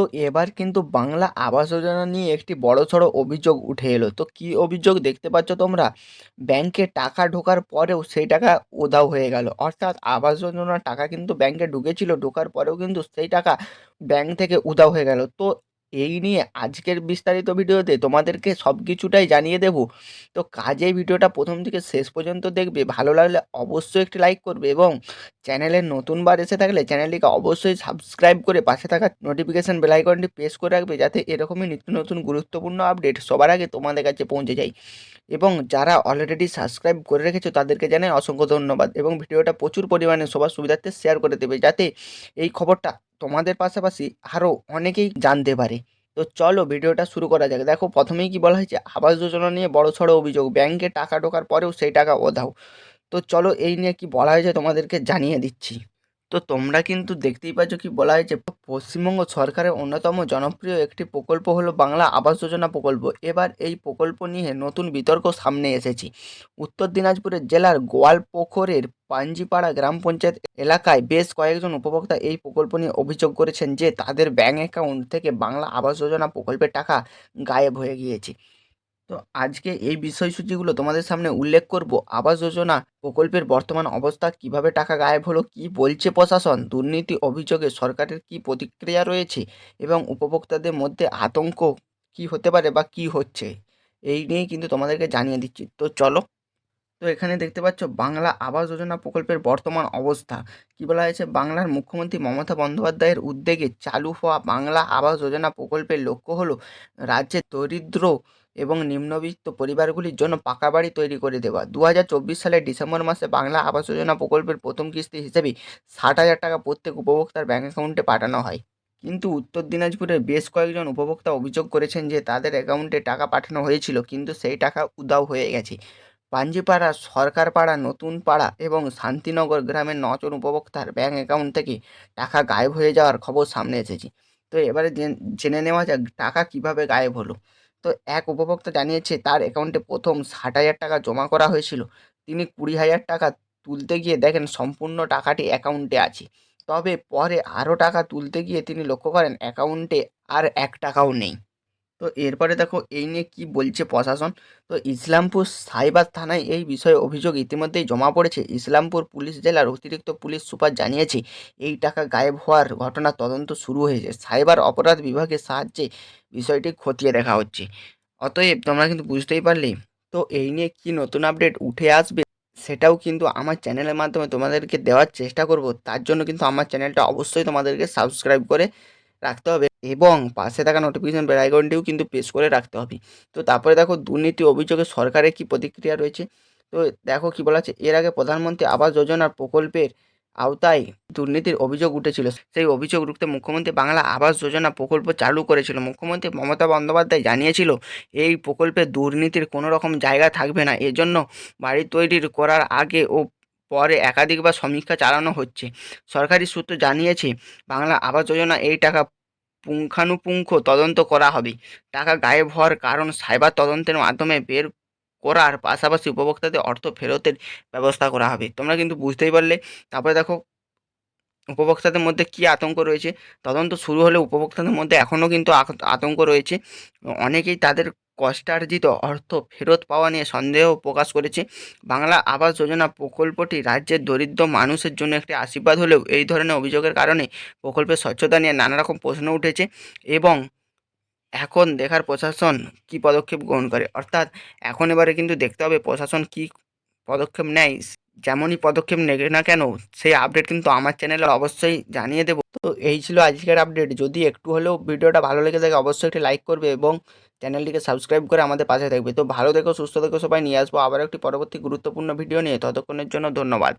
তো এবার কিন্তু বাংলা আবাস যোজনা নিয়ে একটি বড়সড় অভিযোগ উঠে এলো। তো কি অভিযোগ দেখতে পাচ্ছ তোমরা? ব্যাংকে টাকা ঢোকার পরেও সেই টাকা উধাও হয়ে গেল। অর্থাৎ আবাস যোজনার টাকা কিন্তু ব্যাংকে ঢুকেছিল, ঢোকার পরেও কিন্তু সেই টাকা ব্যাংক থেকে উধাও হয়ে গেল। তো এই নিয়ে আজকের বিস্তারিত ভিডিওতে তোমাদেরকে সব কিছুটাই জানিয়ে দেব। তো কাজেই ভিডিওটা প্রথম থেকে শেষ পর্যন্ত দেখবে, ভালো লাগলে অবশ্যই একটি লাইক করবে এবং চ্যানেলে নতুনবার এসে থাকলে চ্যানেলটিকে অবশ্যই সাবস্ক্রাইব করে পাশে থাকা নোটিফিকেশান বেলাইকনটি প্রেস করে রাখবে যাতে এরকমই নিত্য নতুন গুরুত্বপূর্ণ আপডেট সবার আগে তোমাদের কাছে পৌঁছে যায়। এবং যারা অলরেডি সাবস্ক্রাইব করে রেখেছো তাদেরকে জানাই অসংখ্য ধন্যবাদ এবং ভিডিওটা প্রচুর পরিমাণে সবার সুবিধার্থে শেয়ার করে দেবে যাতে এই খবরটা তোমাদের পাশাপাশি আরও অনেকেই জানতে পারে। তো চলো ভিডিওটা শুরু করা যাক। দেখো, প্রথমেই কি বলা হয়েছে? আবাস যোজনা নিয়ে বড় সড়ো অভিযোগ। ব্যাংকে টাকা ঢোকার পরেও সেই টাকা ওধাও। তো চলো এই নিয়ে কি বলা হয়েছে তোমাদেরকে জানিয়ে দিচ্ছি। তো তোমরা কিন্তু দেখতেই পাচ্ছ কি বলা হয়েছে, পশ্চিমবঙ্গ সরকারের অন্যতম জনপ্রিয় একটি প্রকল্প হলো বাংলা আবাস যোজনা প্রকল্প। এবার এই প্রকল্প নিয়ে নতুন বিতর্ক সামনে এসেছে। উত্তর দিনাজপুরের জেলার গোয়ালপোখরের পাঞ্জিপাড়া গ্রাম পঞ্চায়েত এলাকায় বেশ কয়েকজন উপভোক্তা এই প্রকল্প নিয়ে অভিযোগ করেছেন যে তাদের ব্যাঙ্ক অ্যাকাউন্ট থেকে বাংলা আবাস যোজনা প্রকল্পের টাকা গায়েব হয়ে গিয়েছে। তো আজকে এই বিষয়সূচিগুলো তোমাদের সামনে উল্লেখ করব। আবাস যোজনা প্রকল্পের বর্তমান অবস্থা, কীভাবে টাকা গায়েব হলো, কি বলছে প্রশাসন, দুর্নীতি অভিযোগে সরকারের কি প্রতিক্রিয়া রয়েছে এবং উপভোক্তাদের মধ্যে আতঙ্ক কি হতে পারে বা কি হচ্ছে, এই নিয়েই কিন্তু তোমাদেরকে জানিয়ে দিচ্ছি। তো চলো, তো এখানে দেখতে পাচ্ছ বাংলা আবাস যোজনা প্রকল্পের বর্তমান অবস্থা। কি বলা হয়েছে? বাংলার মুখ্যমন্ত্রী মমতা বন্দ্যোপাধ্যায়ের উদ্যোগে চালু হওয়া বাংলা আবাস যোজনা প্রকল্পের লক্ষ্য হলো, রাজ্যের দরিদ্র এবং নিম্নবিত্ত পরিবারগুলির জন্য পাকা বাড়ি তৈরি করে দেওয়া। দু হাজার চব্বিশ সালের ডিসেম্বর মাসে বাংলা আবাস যোজনা প্রকল্পের প্রথম কিস্তি হিসেবে ষাট হাজার টাকা প্রত্যেক উপভোক্তার ব্যাঙ্ক অ্যাকাউন্টে পাঠানো হয়। কিন্তু উত্তর দিনাজপুরের বেশ কয়েকজন উপভোক্তা অভিযোগ করেছেন যে তাদের অ্যাকাউন্টে টাকা পাঠানো হয়েছিল, কিন্তু সেই টাকা উদাও হয়ে গেছে। পাঞ্জিপাড়া, সরকারপাড়া নতুন পাড়া এবং শান্তিনগর গ্রামের নজন উপভোক্তার ব্যাঙ্ক অ্যাকাউন্ট থেকে টাকা গায়েব হয়ে যাওয়ার খবর সামনে এসেছে। তো এবারে জেনে নেওয়া যাক টাকা কীভাবে গায়েব হলো। তো এক উপভোক্তা জানিয়েছে, তার অ্যাকাউন্টে প্রথম ষাট হাজার টাকা জমা করা হয়েছিল। তিনি কুড়ি হাজার টাকা তুলতে গিয়ে দেখেন সম্পূর্ণ টাকাটি অ্যাকাউন্টে আছে। তবে পরে আরও টাকা তুলতে গিয়ে তিনি লক্ষ্য করেন অ্যাকাউন্টে আর এক টাকাও নেই। তো এরপরে দেখো এই নিয়ে কি বলছে প্রশাসন? তো ইসলামপুর সাইবার থানায় এই বিষয়ে অভিযোগ ইতিমধ্যেই জমা পড়েছে। ইসলামপুর পুলিশ জেলার অতিরিক্ত পুলিশ সুপার জানিয়েছে, এই টাকা গায়েব হওয়ার ঘটনা তদন্ত শুরু হয়েছে। সাইবার অপরাধ বিভাগের সাহায্যে বিষয়টি খতিয়ে দেখা হচ্ছে। অতএব তোমরা কিন্তু বুঝতেই পারলে। তো এই নিয়ে কি নতুন আপডেট উঠে আসবে সেটাও কিন্তু আমার চ্যানেলের মাধ্যমে তোমাদেরকে দেওয়ার চেষ্টা করব। তার জন্য কিন্তু আমার চ্যানেলটা অবশ্যই তোমাদেরকে সাবস্ক্রাইব করে রাখতে হবে এবং পাশে থাকা নোটিফিকেশান বেল আইকনটিও কিন্তু প্রেস করে রাখতে হবে। তো তারপরে দেখো দুর্নীতি অভিযোগে সরকারের কী প্রতিক্রিয়া রয়েছে? তো দেখো কী বলা আছে, এর আগে প্রধানমন্ত্রী আবাস যোজনার প্রকল্পের আওতায় দুর্নীতির অভিযোগ উঠেছিল। সেই অভিযোগ রুখতে মুখ্যমন্ত্রী বাংলা আবাস যোজনা প্রকল্প চালু করেছিল। মুখ্যমন্ত্রী মমতা বন্দ্যোপাধ্যায় জানিয়েছিল, এই প্রকল্পে দুর্নীতির কোনো রকম জায়গা থাকবে না। এজন্য বাড়ি তৈরির করার আগে ও পরে একাধিকবার সমীক্ষা চালানো হচ্ছে। সরকারি সূত্র জানিয়েছে, বাংলা আবাস যোজনা এই টাকা পুঙ্খানুপুঙ্খ তদন্ত করা হবে। টাকা গায়েব হওয়ার কারণ সাইবার তদন্তের মাধ্যমে বের করার পাশাপাশি উপভোক্তাদের অর্থ ফেরতের ব্যবস্থা করা হবে। তোমরা কিন্তু বুঝতেই পারলে। তারপরে দেখো, উপভোক্তাদের মধ্যে কী আতঙ্ক রয়েছে? তদন্ত শুরু হলে উপভোক্তাদের মধ্যে এখনও কিন্তু আতঙ্ক রয়েছে। অনেকেই তাদের কষ্টার্জিত অর্থ ফেরত পাওয়া নিয়ে সন্দেহ প্রকাশ করেছে। বাংলা আবাস যোজনা প্রকল্পটি রাজ্যের দরিদ্র মানুষের জন্য একটি আশীর্বাদ হলেও এই ধরনের অভিযোগের কারণে প্রকল্পের স্বচ্ছতা নিয়ে নানা রকম প্রশ্ন উঠেছে এবং এখন দেখার প্রশাসন কি পদক্ষেপ গ্রহণ করে? অর্থাৎ এখন এবারে কিন্তু দেখতে হবে প্রশাসন কি পদক্ষেপ নেয়। যেমনই পদক্ষেপ নেবে না কেন, সেই আপডেট কিন্তু আমার চ্যানেলে অবশ্যই জানিয়ে দেবো। তো এই ছিল আজকের আপডেট যদি একটু হলেও ভিডিওটা ভালো লেগে থাকে, অবশ্যই একটি লাইক করবে এবং চ্যানেলটিকে সাবস্ক্রাইব করে আমাদের পাশে থাকবে। তো ভালো দেখো সুস্থ দেখো সবাই। নিয়ে আসব আবার একটি পরবর্তী গুরুত্বপূর্ণ ভিডিও নিয়ে। ততক্ষণের জন্য ধন্যবাদ।